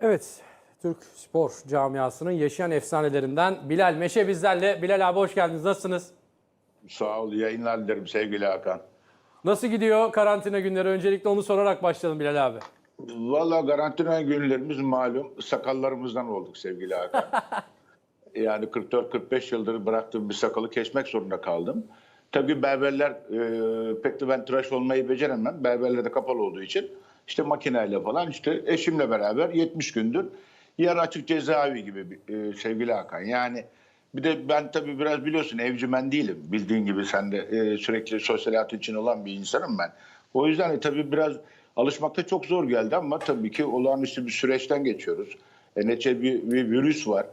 Evet, Türk spor camiasının yaşayan efsanelerinden Bilal Meşe bizlerle. Bilal abi hoş geldiniz. Nasılsınız? Sağ ol, yayınlar dilerim sevgili Hakan. Nasıl gidiyor karantina günleri? Öncelikle onu sorarak başlayalım Bilal abi. Valla karantina günlerimiz malum sakallarımızdan olduk sevgili Hakan. yani 44-45 yıldır bıraktığım bir sakalı kesmek zorunda kaldım. Tabii berberler e, pek de ben tıraş olmayı beceremem. Berberler de kapalı olduğu için işte makineyle falan işte eşimle beraber 70 gündür yarı açık cezaevi gibi e, sevgili Hakan. Yani bir de ben tabii biraz biliyorsun evcimen değilim. Bildiğin gibi sen de e, sürekli sosyal hayat için olan bir insanım ben. O yüzden de tabii biraz alışmakta çok zor geldi ama tabii ki olağanüstü bir süreçten geçiyoruz. E, neticede bir, bir virüs var.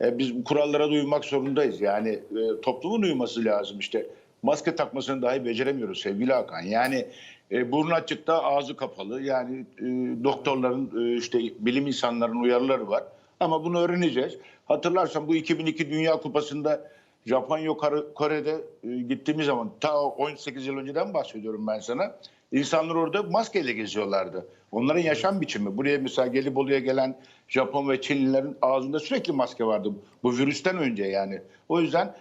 E, biz bu kurallara da uymak zorundayız. Yani e, toplumun uyması lazım işte. Maske takmasını dahi beceremiyoruz sevgili Hakan. Yani e, burnu açıkta ağzı kapalı. Yani e, doktorların e, işte bilim insanların uyarıları var. Ama bunu öğreneceğiz. Hatırlarsan bu 2002 Dünya Kupası'nda Japonya Kore- Kore'de e, gittiğimiz zaman ta 18 yıl önceden bahsediyorum ben sana. İnsanlar orada maskeyle geziyorlardı. Onların yaşam biçimi. Buraya mesela Gelibolu'ya gelen Japon ve Çinlilerin ağzında sürekli maske vardı. Bu virüsten önce yani. O yüzden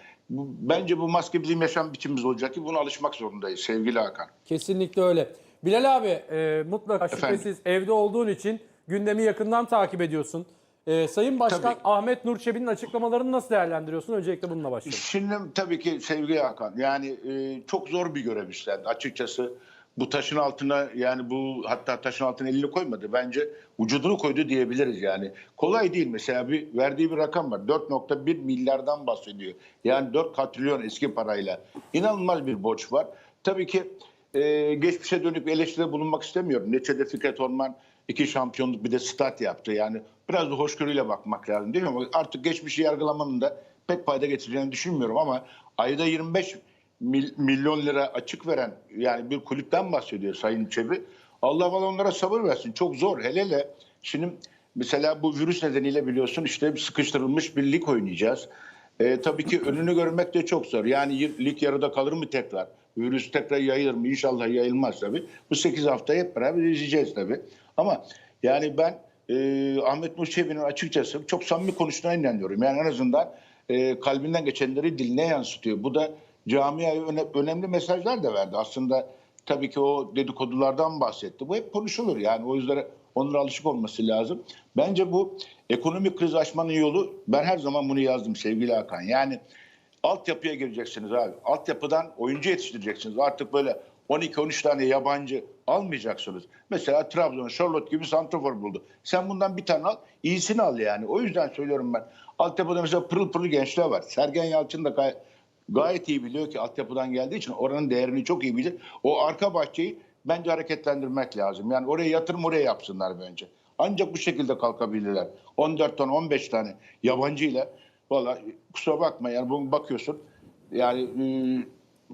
bence bu maske bizim yaşam biçimimiz olacak ki buna alışmak zorundayız sevgili Hakan. Kesinlikle öyle. Bilal abi e, mutlaka Efendim? şüphesiz evde olduğun için gündemi yakından takip ediyorsun. E, Sayın Başkan Tabii. Ahmet Nur Çebi'nin açıklamalarını nasıl değerlendiriyorsun? Öncelikle bununla başlayalım. Şimdi tabii ki sevgili Hakan yani e, çok zor bir görev üstlendi açıkçası. Bu taşın altına yani bu hatta taşın altına elini koymadı. Bence vücudunu koydu diyebiliriz yani. Kolay değil mesela bir verdiği bir rakam var. 4.1 milyardan bahsediyor. Yani 4 katrilyon eski parayla. İnanılmaz bir borç var. Tabii ki e, geçmişe dönük bir eleştiride bulunmak istemiyorum. Neçede Fikret Orman iki şampiyonluk bir de stat yaptı. Yani biraz da hoşgörüyle bakmak lazım değil mi? Ama Artık geçmişi yargılamanın da pek fayda getireceğini düşünmüyorum ama ayda 25 mil- milyon lira açık veren yani bir kulüpten bahsediyor Sayın Çebi. Allah valla onlara sabır versin. Çok zor. Hele hele şimdi mesela bu virüs nedeniyle biliyorsun işte sıkıştırılmış bir lig oynayacağız. E, tabii ki önünü görmek de çok zor. Yani lig yarıda kalır mı tekrar? Virüs tekrar yayılır mı? İnşallah yayılmaz tabii. Bu 8 hafta hep beraber izleyeceğiz tabii. Ama yani ben e, Ahmet Nur Çebi'nin açıkçası çok samimi konuştuğuna inanıyorum. Yani en azından e, kalbinden geçenleri diline yansıtıyor. Bu da camiaya öne- önemli mesajlar da verdi. Aslında tabii ki o dedikodulardan bahsetti. Bu hep konuşulur yani. O yüzden onlara alışık olması lazım. Bence bu ekonomik kriz aşmanın yolu ben her zaman bunu yazdım sevgili Hakan. Yani altyapıya gireceksiniz abi. Altyapıdan oyuncu yetiştireceksiniz. Artık böyle 12-13 tane yabancı almayacaksınız. Mesela Trabzon, Charlotte gibi santrafor buldu. Sen bundan bir tane al, iyisini al yani. O yüzden söylüyorum ben. Altyapıda mesela pırıl pırıl gençler var. Sergen Yalçın da gay- gayet iyi biliyor ki altyapıdan geldiği için oranın değerini çok iyi bilir. O arka bahçeyi bence hareketlendirmek lazım. Yani oraya yatırım oraya yapsınlar bence. Ancak bu şekilde kalkabilirler. 14 tane 15 tane yabancıyla valla kusura bakma yani bunu bakıyorsun yani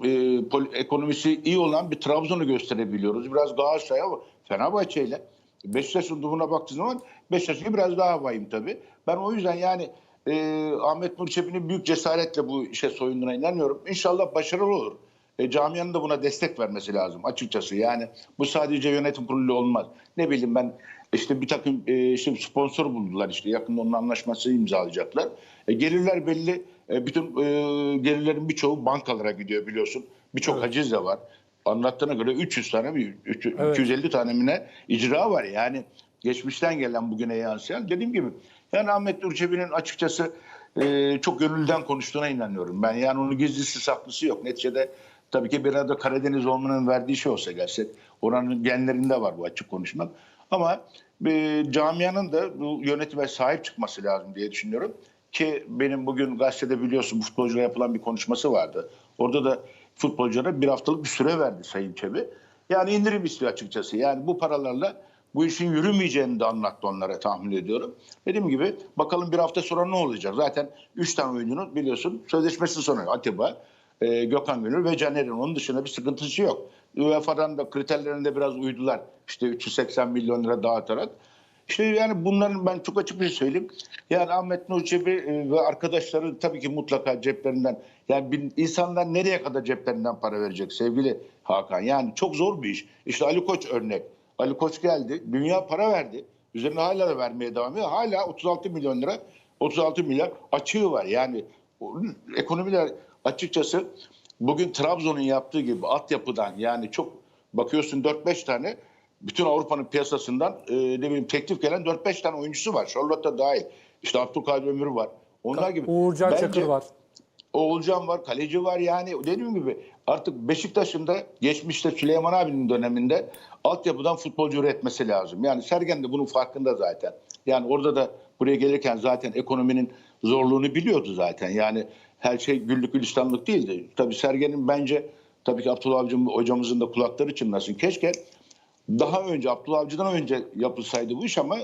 e, e, ekonomisi iyi olan bir Trabzon'u gösterebiliyoruz. Biraz Galatasaray ama Fenerbahçe ile Beşiktaş'ın durumuna baktığın zaman Beşiktaş'ın biraz daha vahim tabii. Ben o yüzden yani e, Ahmet Nur Çebi'nin büyük cesaretle bu işe soyunduğuna inanıyorum. İnşallah başarılı olur. E, camianın da buna destek vermesi lazım açıkçası. Yani bu sadece yönetim kurulu olmaz. Ne bileyim ben işte bir takım e, işte sponsor buldular işte yakında onun anlaşması imzalayacaklar. E, gelirler belli. E, bütün e, gelirlerin birçoğu bankalara gidiyor biliyorsun. Birçok haciz de var. Anlattığına göre 300 tane mi? üç- Evet. 250 tane mi ne icra var yani. Geçmişten gelen bugüne yansıyan. Dediğim gibi yani Ahmet Nur Çebi'nin açıkçası e, çok gönülden konuştuğuna inanıyorum. Ben yani onun gizlisi saklısı yok. Neticede tabii ki bir arada Karadeniz olmanın verdiği şey olsa gelse oranın genlerinde var bu açık konuşmak. Ama e, camianın da bu yönetime sahip çıkması lazım diye düşünüyorum. Ki benim bugün gazetede biliyorsun futbolculara yapılan bir konuşması vardı. Orada da futbolculara bir haftalık bir süre verdi Sayın Çebi. Yani indirim istiyor açıkçası. Yani bu paralarla bu işin yürümeyeceğini de anlattı onlara tahmin ediyorum. Dediğim gibi bakalım bir hafta sonra ne olacak? Zaten 3 tane oyuncunun biliyorsun sözleşmesi sonu Atiba, e, Gökhan Gönül ve Caner'in. Onun dışında bir sıkıntısı yok. UEFA'dan da kriterlerine biraz uydular. İşte 380 milyon lira dağıtarak. İşte yani bunların ben çok açık bir şey söyleyeyim. Yani Ahmet Nur e, ve arkadaşları tabii ki mutlaka ceplerinden yani insanlar nereye kadar ceplerinden para verecek sevgili Hakan? Yani çok zor bir iş. İşte Ali Koç örnek. Ali Koç geldi. Dünya para verdi. Üzerine hala da vermeye devam ediyor. Hala 36 milyon lira, 36 milyar açığı var. Yani ekonomiler açıkçası bugün Trabzon'un yaptığı gibi altyapıdan yani çok bakıyorsun 4-5 tane bütün Avrupa'nın piyasasından e, ne bileyim teklif gelen 4-5 tane oyuncusu var. Charlotte dahil. İşte Abdülkadir Ömür var. Onlar gibi. Uğurcan Bence- Çakır var. Oğulcan var, kaleci var yani dediğim gibi artık Beşiktaş'ın da geçmişte Süleyman abinin döneminde altyapıdan futbolcu üretmesi lazım. Yani Sergen de bunun farkında zaten. Yani orada da buraya gelirken zaten ekonominin zorluğunu biliyordu zaten. Yani her şey güllük gülistanlık değildi. Tabii Sergen'in bence tabii ki Abdullah Avcı hocamızın da kulakları çınlasın. Keşke daha önce Abdullah Avcı'dan önce yapılsaydı bu iş ama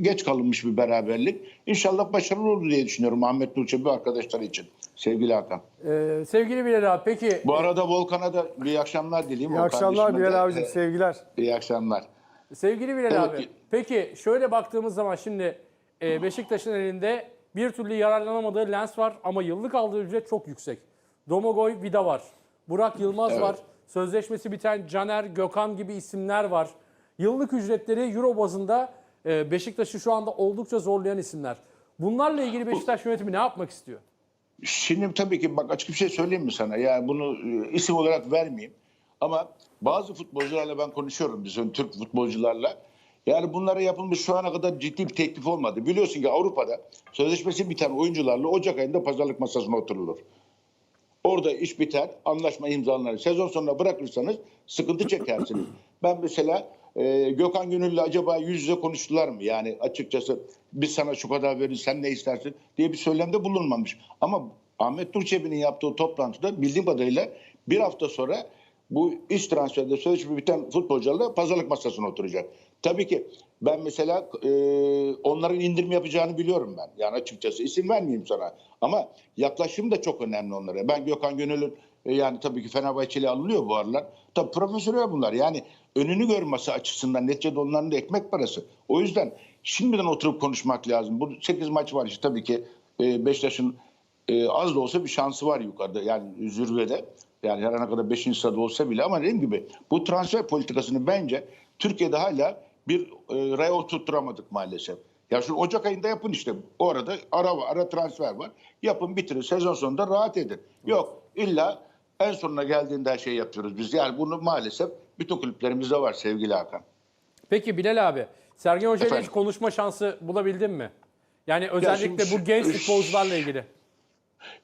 geç kalınmış bir beraberlik. İnşallah başarılı olur diye düşünüyorum Ahmet Nur Çebi arkadaşlar için. Sevgili Hakan. Ee, sevgili Bilal abi peki Bu arada Volkan'a da iyi akşamlar dileyim. İyi akşamlar Bilal abicim, e, sevgiler. İyi akşamlar. sevgili Bilal Evet. abi peki şöyle baktığımız zaman şimdi e, Beşiktaş'ın elinde bir türlü yararlanamadığı lens var ama yıllık aldığı ücret çok yüksek. Domagoy Vida var. Burak Yılmaz Evet. var. Sözleşmesi biten Caner, Gökhan gibi isimler var. Yıllık ücretleri Euro bazında e, Beşiktaş'ı şu anda oldukça zorlayan isimler. Bunlarla ilgili Beşiktaş yönetimi ne yapmak istiyor? Şimdi tabii ki bak açık bir şey söyleyeyim mi sana? Yani bunu e, isim olarak vermeyeyim. Ama bazı futbolcularla ben konuşuyorum bizim Türk futbolcularla. Yani bunlara yapılmış şu ana kadar ciddi bir teklif olmadı. Biliyorsun ki Avrupa'da sözleşmesi biten oyuncularla Ocak ayında pazarlık masasına oturulur. Orada iş biter, anlaşma imzalanır. Sezon sonuna bırakırsanız sıkıntı çekersiniz. Ben mesela e, Gökhan Gönüllü acaba yüz yüze konuştular mı? Yani açıkçası biz sana şu kadar veririz, sen ne istersin diye bir söylemde bulunmamış. Ama Ahmet Nurçebi'nin yaptığı toplantıda bildiğim kadarıyla bir hafta sonra bu iş transferde sözleşme biten futbolcularla pazarlık masasına oturacak. Tabii ki ben mesela e, onların indirim yapacağını biliyorum ben. Yani açıkçası isim vermeyeyim sana. Ama yaklaşım da çok önemli onlara. Ben Gökhan Gönül'ün e, yani tabii ki Fenerbahçe'yle alınıyor bu aralar. Tabii profesyonel bunlar. Yani önünü görmesi açısından neticede onların da ekmek parası. O yüzden şimdiden oturup konuşmak lazım. Bu 8 maç var işte tabii ki e, Beşiktaş'ın e, az da olsa bir şansı var yukarıda. Yani zirvede. Yani her ne kadar 5. sırada olsa bile ama dediğim gibi bu transfer politikasını bence Türkiye'de hala bir e, raya oturtturamadık maalesef. Ya şu Ocak ayında yapın işte. O arada ara ara transfer var. Yapın bitirin. Sezon sonunda rahat edin. Yok illa en sonuna geldiğinde her şeyi yapıyoruz biz. Yani bunu maalesef bütün kulüplerimizde var sevgili Hakan. Peki Bilal abi, Sergen Hoca ile hiç konuşma şansı bulabildin mi? Yani özellikle şimdi- bu genç futbolcularla ilgili.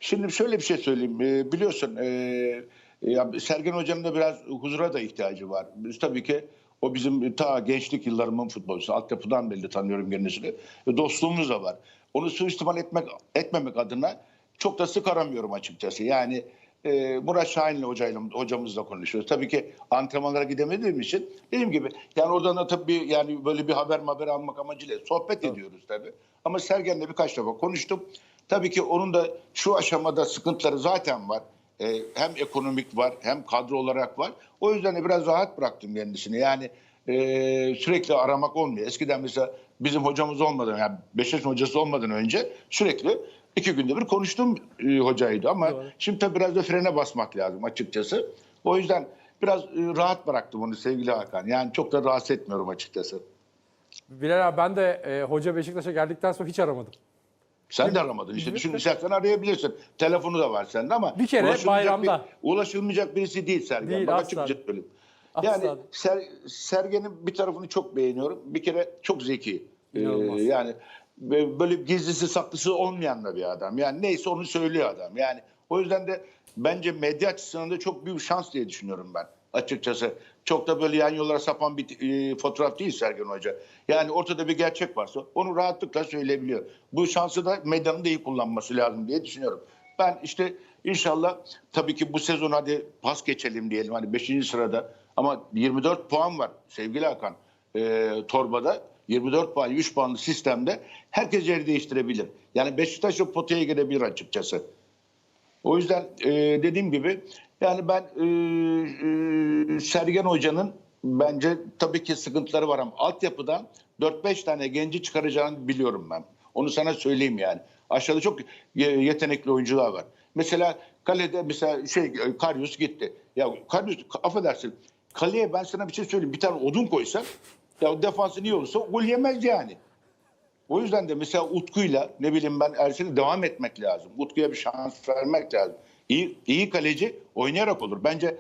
Şimdi şöyle bir şey söyleyeyim. Ee, biliyorsun e, ya Sergen Hoca'nın da biraz huzura da ihtiyacı var. Biz tabii ki o bizim ta gençlik yıllarımın futbolcusu. Altyapıdan belli tanıyorum kendisini. Dostluğumuz da var. Onu suistimal etmek etmemek adına çok da sık aramıyorum açıkçası. Yani e, Murat Şahin'le hocayla, hocamızla konuşuyoruz. Tabii ki antrenmanlara gidemediğim için dediğim gibi yani oradan da tabii yani böyle bir haber haber almak amacıyla sohbet ediyoruz tabii. Ama Sergen'le birkaç defa konuştum. Tabii ki onun da şu aşamada sıkıntıları zaten var. Ee, hem ekonomik var hem kadro olarak var. O yüzden de biraz rahat bıraktım kendisini. Yani e, sürekli aramak olmuyor. Eskiden mesela bizim hocamız olmadan yani Beşiktaş'ın hocası olmadan önce sürekli iki günde bir konuştuğum e, hocaydı. Ama Doğru. şimdi tabii biraz da frene basmak lazım açıkçası. O yüzden biraz e, rahat bıraktım onu sevgili Hakan. Yani çok da rahatsız etmiyorum açıkçası. Bilal abi ben de e, hoca Beşiktaş'a geldikten sonra hiç aramadım. Sen de aramadın işte. Düşün istersen arayabilirsin. Telefonu da var sende ama Bir kere ulaşılmayacak bayramda. bir- ulaşılmayacak birisi değil Sergen. Değil, Bak asla. açık bir şey söyleyeyim. Yani değil. Ser, Sergen'in bir tarafını çok beğeniyorum. Bir kere çok zeki. Ee, yani böyle gizlisi saklısı olmayan da bir adam. Yani neyse onu söylüyor adam. Yani o yüzden de bence medya açısından da çok büyük şans diye düşünüyorum ben açıkçası. Çok da böyle yan yollara sapan bir e, fotoğraf değil Sergen Hoca. Yani ortada bir gerçek varsa onu rahatlıkla söyleyebiliyor. Bu şansı da medyanın da iyi kullanması lazım diye düşünüyorum. Ben işte inşallah tabii ki bu sezon hadi pas geçelim diyelim hani 5. sırada ama 24 puan var sevgili Hakan e, torbada. 24 puan, 3 puanlı sistemde herkes yer değiştirebilir. Yani Beşiktaş o potaya girebilir açıkçası. O yüzden e, dediğim gibi yani ben e, e, Sergen Hoca'nın bence tabii ki sıkıntıları var ama altyapıdan 4-5 tane genci çıkaracağını biliyorum ben. Onu sana söyleyeyim yani. Aşağıda çok ye- yetenekli oyuncular var. Mesela kalede mesela şey e, Karius gitti. Ya Karius affedersin kaleye ben sana bir şey söyleyeyim. Bir tane odun koysan Ya defansın iyi olursa gol yemez yani. O yüzden de mesela Utku'yla ne bileyim ben Ersin'e devam etmek lazım. Utku'ya bir şans vermek lazım. İyi, iyi kaleci oynayarak olur. Bence